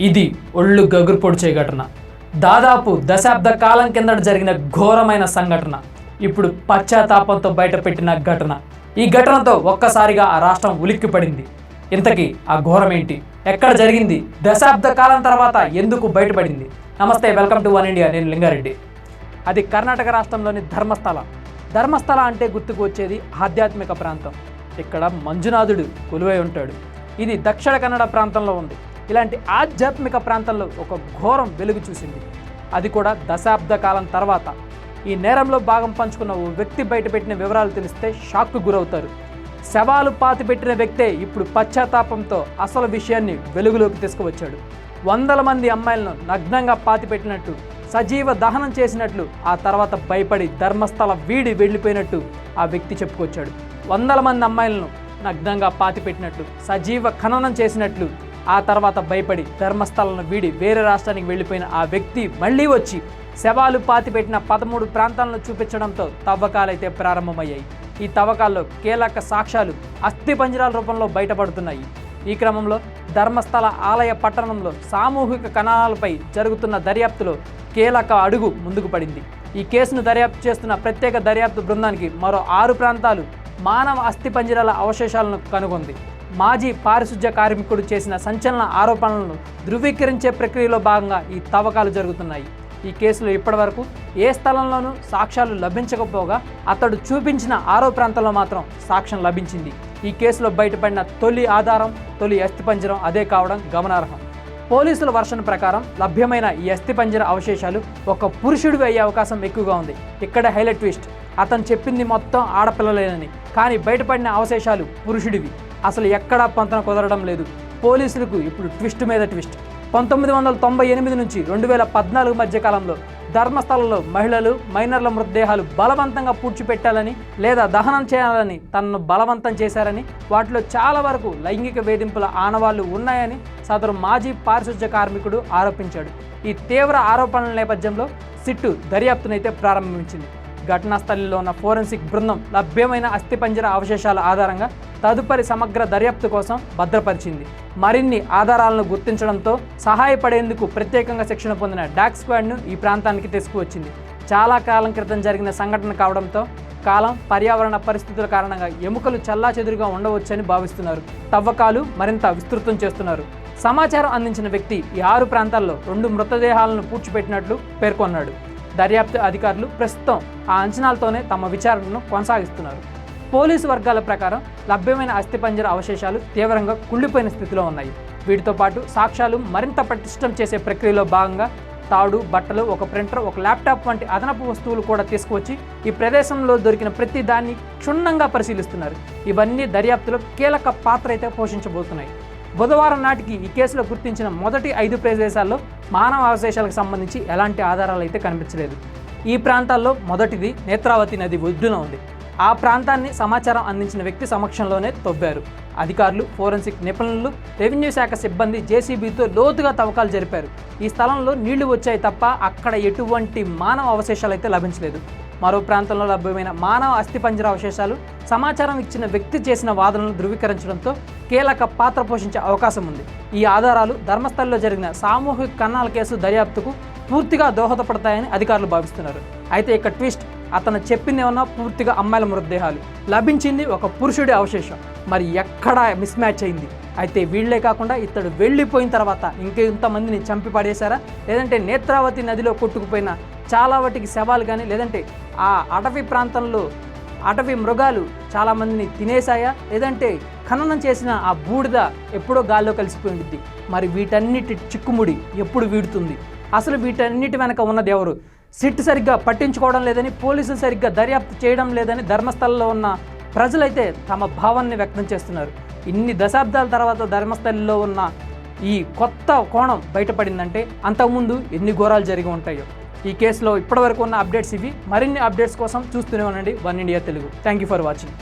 ఇది ఒళ్ళు గగురు పొడిచే ఘటన దాదాపు దశాబ్ద కాలం కిందట జరిగిన ఘోరమైన సంఘటన. ఇప్పుడు పశ్చాత్తాపంతో బయటపెట్టిన ఘటన. ఈ ఘటనతో ఒక్కసారిగా ఆ రాష్ట్రం ఉలిక్కిపడింది. ఇంతకీ ఆ ఘోరం ఏంటి ఎక్కడ జరిగింది? దశాబ్ద కాలం తర్వాత ఎందుకు బయటపడింది? నమస్తే వెల్కమ్ టు వన్ ఇండియా. నేను లింగారెడ్డి. అది కర్ణాటక రాష్ట్రంలోని ధర్మస్థల. ధర్మస్థల అంటే గుర్తుకు వచ్చేది ఆధ్యాత్మిక ప్రాంతం. ఇక్కడ మంజునాథుడు కొలువై ఉంటాడు. ఇది దక్షిణ కన్నడ ప్రాంతంలో ఉంది. ఇలాంటి ఆధ్యాత్మిక ప్రాంతంలో ఒక ఘోరం వెలుగు చూసింది. అది కూడా దశాబ్ద కాలం తర్వాత. ఈ నేరంలో భాగం పంచుకున్న ఓ వ్యక్తి బయటపెట్టిన వివరాలు తెలిస్తే షాక్కు గురవుతారు. శవాలు పాతిపెట్టిన వ్యక్తే ఇప్పుడు పశ్చాత్తాపంతో అసలు విషయాన్ని వెలుగులోకి తీసుకువచ్చాడు. వందల మంది అమ్మాయిలను నగ్నంగా పాతిపెట్టినట్టు సజీవ దహనం చేసినట్లు ఆ తర్వాత భయపడి ధర్మస్థల వీడి వెళ్ళిపోయినట్టు ఆ వ్యక్తి చెప్పుకొచ్చాడు. వందల మంది అమ్మాయిలను నగ్నంగా పాతిపెట్టినట్లు సజీవ ఖననం చేసినట్లు ఆ తర్వాత భయపడి ధర్మస్థలను వీడి వేరే రాష్ట్రానికి వెళ్ళిపోయిన ఆ వ్యక్తి మళ్ళీ వచ్చి శవాలు పాతిపెట్టిన పదమూడు ప్రాంతాలను చూపించడంతో తవ్వకాలైతే ప్రారంభమయ్యాయి. ఈ తవ్వకాల్లో కీలక సాక్ష్యాలు అస్థిపంజరాల రూపంలో బయటపడుతున్నాయి. ఈ క్రమంలో ధర్మస్థల ఆలయ పట్టణంలో సామూహిక కణాలపై జరుగుతున్న దర్యాప్తులో కీలక అడుగు ముందుకు పడింది. ఈ కేసును దర్యాప్తు చేస్తున్న ప్రత్యేక దర్యాప్తు బృందానికి మరో ఆరు ప్రాంతాలు మానవ అస్థిపంజరాల అవశేషాలను కనుగొంది. మాజీ పారిశుధ్య కార్మికుడు చేసిన సంచలన ఆరోపణలను ధృవీకరించే ప్రక్రియలో భాగంగా ఈ తవ్వకాలు జరుగుతున్నాయి. ఈ కేసులో ఇప్పటివరకు ఏ స్థలంలోనూ సాక్ష్యాలు లభించకపోగా అతడు చూపించిన ఆరో ప్రాంతంలో మాత్రం సాక్ష్యం లభించింది. ఈ కేసులో బయటపడిన తొలి ఆధారం తొలి అస్థిపంజరం అదే కావడం గమనార్హం. పోలీసుల వర్షన్ ప్రకారం లభ్యమైన ఈ అస్థిపంజర అవశేషాలు ఒక పురుషుడివి అయ్యే అవకాశం ఎక్కువగా ఉంది. ఇక్కడ హైలైట్ ట్విస్ట్ అతను చెప్పింది మొత్తం ఆడపిల్లలేనని కానీ బయటపడిన అవశేషాలు పురుషుడివి. అసలు ఎక్కడా పొంతన కుదరడం లేదు. పోలీసులకు ఇప్పుడు ట్విస్ట్ మీద ట్విస్ట్. పంతొమ్మిది వందల తొంభై ఎనిమిది నుంచి రెండు వేల పద్నాలుగు మధ్య కాలంలో ధర్మస్థలంలో మహిళలు మైనర్ల మృతదేహాలు బలవంతంగా పూడ్చిపెట్టాలని లేదా దహనం చేయాలని తనను బలవంతం చేశారని వాటిలో చాలా వరకు లైంగిక వేధింపుల ఆనవాళ్ళు ఉన్నాయని సదరు మాజీ పారిశుధ్య కార్మికుడు ఆరోపించాడు. ఈ తీవ్ర ఆరోపణల నేపథ్యంలో సిట్టు దర్యాప్తునైతే ప్రారంభించింది. ఘటనా స్థలిలో ఉన్న ఫోరెన్సిక్ బృందం లభ్యమైన అస్థిపంజర అవశేషాల ఆధారంగా తదుపరి సమగ్ర దర్యాప్తు కోసం భద్రపరిచింది. మరిన్ని ఆధారాలను గుర్తించడంతో సహాయపడేందుకు ప్రత్యేకంగా శిక్షణ పొందిన డాక్ స్క్వాడ్ను ఈ ప్రాంతానికి తీసుకువచ్చింది. చాలా కాలం క్రితం జరిగిన సంఘటన కావడంతో కాలం పర్యావరణ పరిస్థితుల కారణంగా ఎముకలు చల్లాచెదురుగా ఉండవచ్చని భావిస్తున్నారు. తవ్వకాలు మరింత విస్తృతం చేస్తున్నారు. సమాచారం అందించిన వ్యక్తి ఈ ఆరు ప్రాంతాల్లో రెండు మృతదేహాలను పూడ్చిపెట్టినట్లు పేర్కొన్నాడు. దర్యాప్తు అధికారులు ప్రస్తుతం ఆ అంచనాలతోనే తమ విచారణను కొనసాగిస్తున్నారు. పోలీసు వర్గాల ప్రకారం లభ్యమైన అస్థిపంజర అవశేషాలు తీవ్రంగా కుళ్ళిపోయిన స్థితిలో ఉన్నాయి. వీటితో పాటు సాక్ష్యాలు మరింత పటిష్టం చేసే ప్రక్రియలో భాగంగా తాడు బట్టలు ఒక ప్రింటర్ ఒక ల్యాప్టాప్ వంటి అదనపు వస్తువులు కూడా తీసుకువచ్చి ఈ ప్రదేశంలో దొరికిన ప్రతి దాన్ని క్షుణ్ణంగా పరిశీలిస్తున్నారు. ఇవన్నీ దర్యాప్తులో కీలక పాత్ర అయితే పోషించబోతున్నాయి. బుధవారం నాటికి ఈ కేసులో గుర్తించిన మొదటి ఐదు ప్రదేశాల్లో మానవ అవశేషాలకు సంబంధించి ఎలాంటి ఆధారాలు అయితే కనిపించలేదు. ఈ ప్రాంతాల్లో మొదటిది నేత్రావతి నది ఒడ్డున ఉంది. ఆ ప్రాంతాన్ని సమాచారం అందించిన వ్యక్తి సమక్షంలోనే తవ్వారు. అధికారులు ఫోరెన్సిక్ నిపుణులు రెవెన్యూ శాఖ సిబ్బంది జేసీబీతో లోతుగా తవ్వకాలు జరిపారు. ఈ స్థలంలో నీళ్ళు వచ్చాయి తప్ప అక్కడ ఎటువంటి మానవ అవశేషాలు అయితే లభించలేదు. మరో ప్రాంతంలో లభ్యమైన మానవ అస్థిపంజర అవశేషాలు సమాచారం ఇచ్చిన వ్యక్తి చేసిన వాదనలను ధృవీకరించడంతో కీలక పాత్ర పోషించే అవకాశం ఉంది. ఈ ఆధారాలు ధర్మస్థలిలో జరిగిన సామూహిక కన్నాల కేసు దర్యాప్తుకు పూర్తిగా దోహదపడతాయని అధికారులు భావిస్తున్నారు. అయితే ఇక ట్విస్ట్ అతను చెప్పింది ఏమన్నా పూర్తిగా అమ్మాయిల మృతదేహాలు. లభించింది ఒక పురుషుడి అవశేషం. మరి ఎక్కడా మిస్ మ్యాచ్ అయింది. అయితే వీళ్ళే కాకుండా ఇతడు వెళ్ళిపోయిన తర్వాత ఇంకెంతమందిని చంపి పడేశారా? లేదంటే నేత్రావతి నదిలో కొట్టుకుపోయిన చాలా వాటికి శవాలు కానీ లేదంటే ఆ అటవీ ప్రాంతంలో అటవీ మృగాలు చాలామందిని తినేశాయా? లేదంటే ఖననం చేసిన ఆ బూడిద ఎప్పుడో గాల్లో కలిసిపోయింది. మరి వీటన్నిటి చిక్కుముడి ఎప్పుడు వీడుతుంది? అసలు వీటన్నిటి వెనక ఉన్నది ఎవరు? సిట్ సరిగ్గా పట్టించుకోవడం లేదని పోలీసులు సరిగ్గా దర్యాప్తు చేయడం లేదని ధర్మస్థలంలో ఉన్న ప్రజలైతే తమ భావాన్ని వ్యక్తం చేస్తున్నారు. ఇన్ని దశాబ్దాల తర్వాత ధర్మస్థలిలో ఉన్న ఈ కొత్త కోణం బయటపడిందంటే అంతకుముందు ఎన్ని ఘోరాలు జరిగి ఉంటాయో. ఈ కేసులో ఇప్పటివరకు ఉన్న అప్డేట్స్ ఇవి. మరిన్ని అప్డేట్స్ కోసం చూస్తూనే ఉండండి. One India Telugu. Thank you for watching